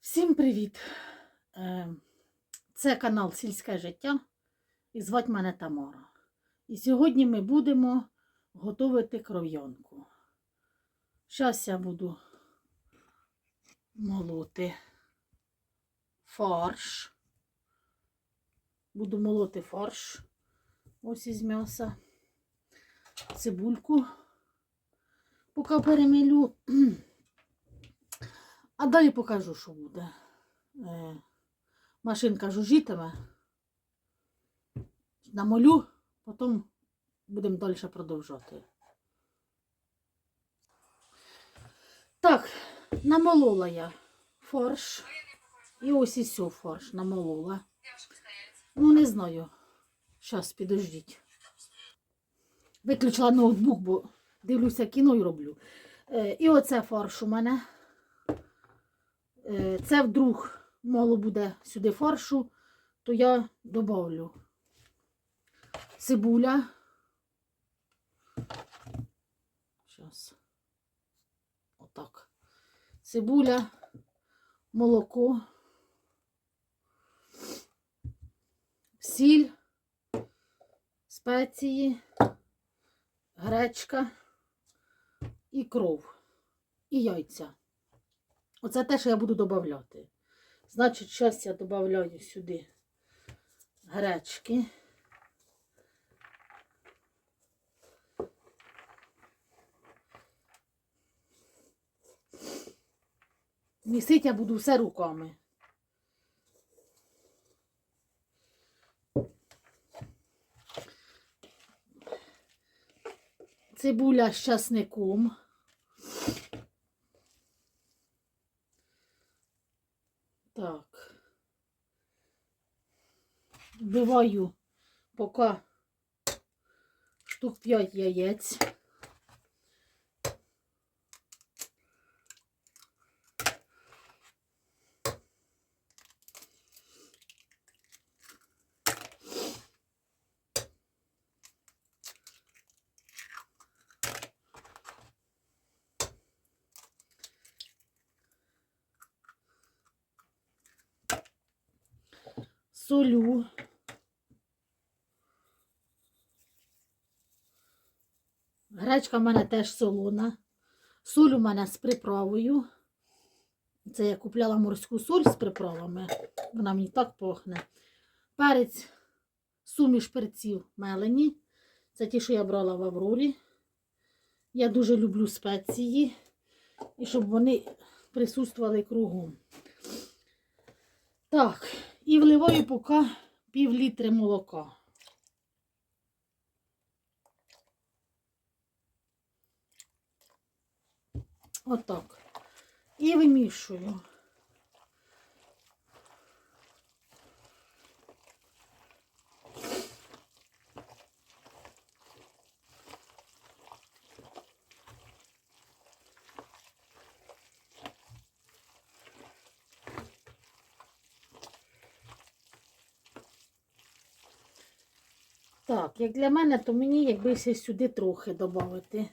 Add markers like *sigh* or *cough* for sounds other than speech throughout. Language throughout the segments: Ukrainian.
Всім привіт! Е, Це канал Сільське життя і звати мене Тамара. І сьогодні ми будемо готувати кров'янку. Зараз я буду молоти фарш. Буду молоти фарш. Ось із м'яса. Цибульку. Поки перемілю. *clears throat* А далі покажу, що буде. Е, машинка жужжітиме. Намолю, потім будемо далі продовжувати. Так, намолола я фарш. І ось і все фарш намолола. Ну, не знаю. Зараз, підождіть. Виключила ноутбук, бо дивлюся кіно і роблю. Е, і оце фарш у мене. Е, Це вдруг мало буде сюди фаршу, то я добавлю цибуля. Зараз. Отак. Цибуля, молоко, сіль, спеції, гречка і кров, і яйця. Оце те, що я буду додавати. Значить, зараз я додаю сюди гречки. Місити я буду все руками. Цибуля з часником. Вбиваю поки штук 5 яєць. солю. Гречка в мене теж солона. Соль у мене з приправою. Це я купляла морську соль з приправами. Вона мені так пахне. Перець, суміш перців мелені. Це ті, що я брала в Аврорі. Я дуже люблю спеції. І щоб вони присутствували кругом. Так, і вливаю поки пів літри молока. Отак. І вимішую. Так, як для мене, то мені якби ще сюди трохи додати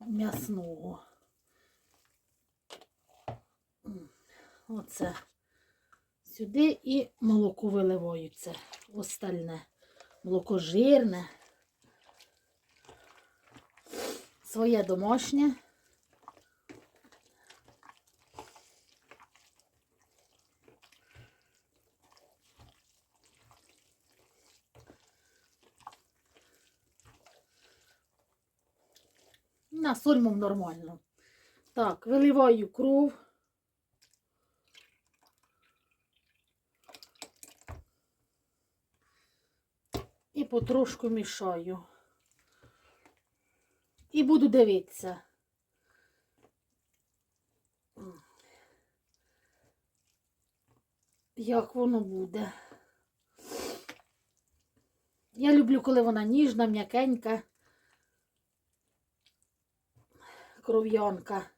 м'ясного. Оце сюди і молоко виливаю це остальне. Молоко жирне, своє домашнє. На сольмом нормально. Так, виливаю кров. І потрошку мішаю. І буду дивитися. Як воно буде. Я люблю, коли вона ніжна, м'якенька. Кров'янка,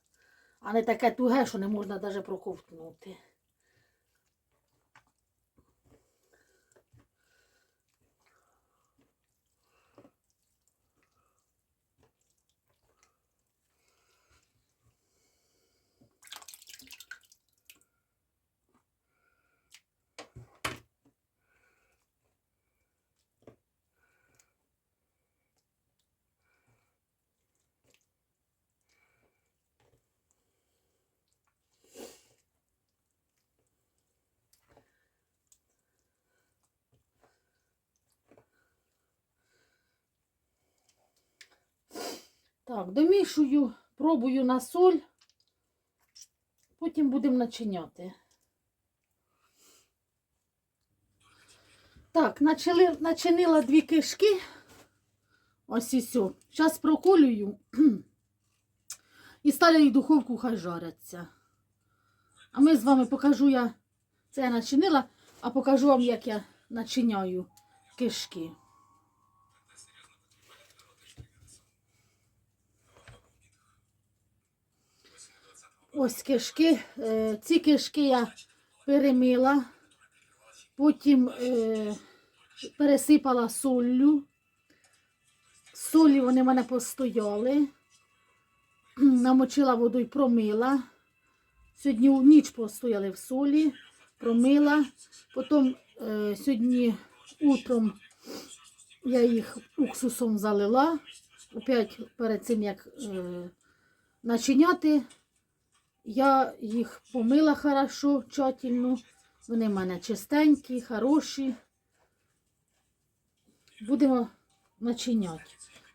а не таке туге, що не можна навіть проковтнути. Так, домішую, пробую на соль, потім будемо начиняти. Так, начали, начинила дві кишки. Ось і все. Зараз проколюю *clears throat* і ставлю їх в духовку, хай жаряться. А ми з вами покажу я, це я начинила, а покажу вам, як я начиняю кишки. Ось кишки. Е, Ці кишки я перемила, потім е, пересипала соллю. Солі вони в мене постояли. *clears throat* Намочила воду і промила. Сьогодні ніч постояли в солі, промила. Потім е, сьогодні утром я їх уксусом залила. Опять перед цим як начиняти, я їх помила хорошо, тщательно. Вони в мене чистенькі, хороші. Будемо начиняти.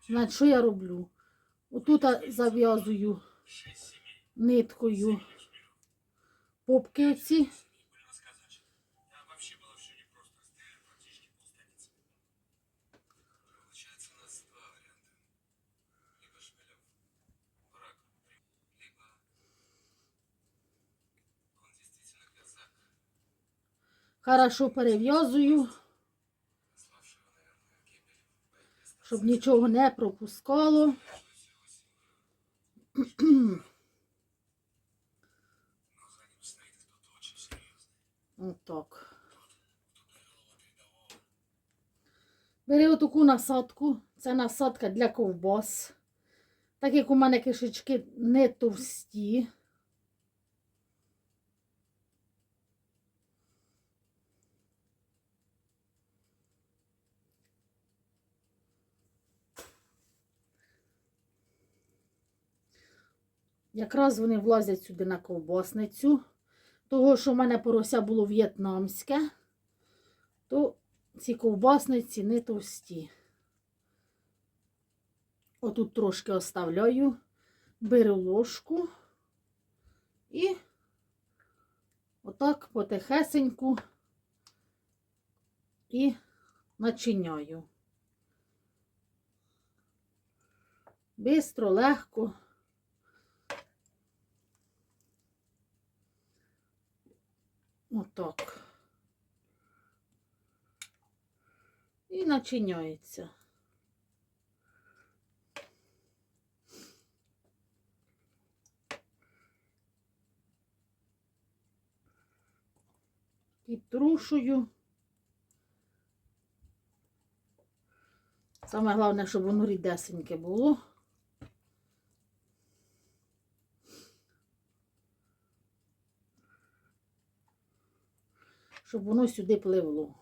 Значить, що я роблю? Отут зав'язую ниткою попки оці. Хорошо перев'язую, щоб нічого не пропускало. Отак. Бери отаку насадку. Це насадка для ковбас. Так як у мене кишечки не товсті. Якраз вони влазять сюди на ковбасницю. Того, що в мене порося було в'єтнамське, то ці ковбасниці не товсті. Отут трошки оставляю, беру ложку і отак потихесеньку і начиняю. Бистро, легко. Отак. І начиняється. Підтрушую. Саме головне, щоб воно рідесеньке було. Щоб воно сюди пливло.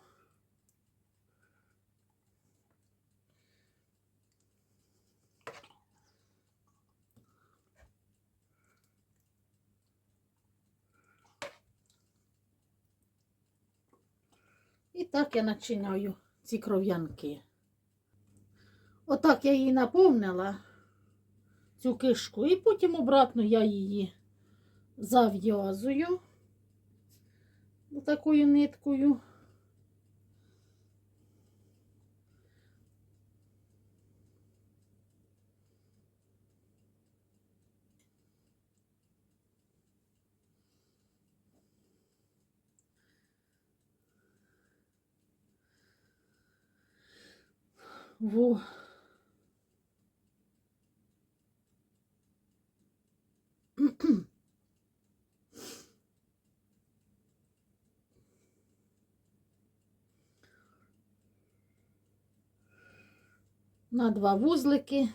І так я начиняю ці кров'янки. Отак я її наповнила, цю кишку, і потім обратно я її зав'язую такою ниткою. Во. На два вузлики.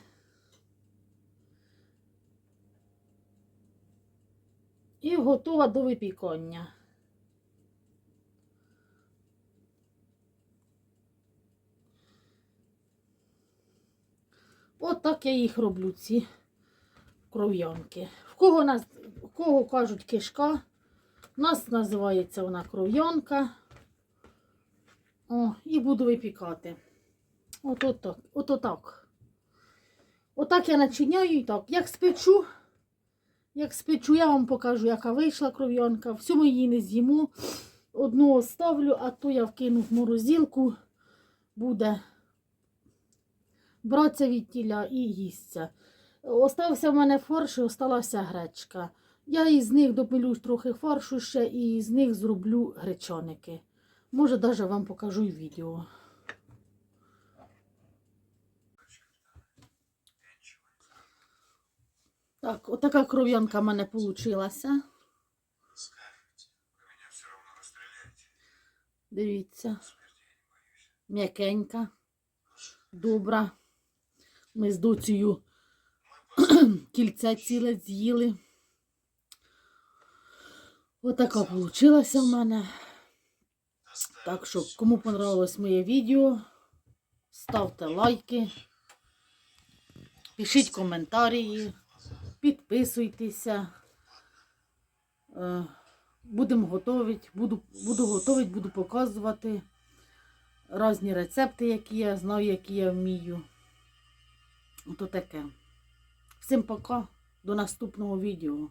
І готова до випікання. От так я їх роблю, ці кров'янки. В кого, нас, в кого кажуть кишка, у нас називається вона кров'янка. О, і буду випікати. От так. От так. Отак я начиняю і так. Як спечу, як спечу, я вам покажу, яка вийшла кров'янка. Всю ми її не з'їмо. Одну оставлю, а то я вкину в морозилку. Буде братися від тіля і їсться. Остався в мене фарш і осталася гречка. Я із них допилю трохи фаршу ще і з них зроблю гречаники. Може, навіть вам покажу відео. Так, отака кров'янка в мене вийшла. Дивіться, м'якенька, добра. Ми з доцею кільце ціле з'їли. Отака вийшла в мене. Так що, кому понравилось моє відео, ставте лайки, пишіть коментарі, підписуйтеся. Е, Будемо готувати, буду, буду готувати, буду показувати різні рецепти, які я знаю, які я вмію. Ото таке. Всім пока, до наступного відео.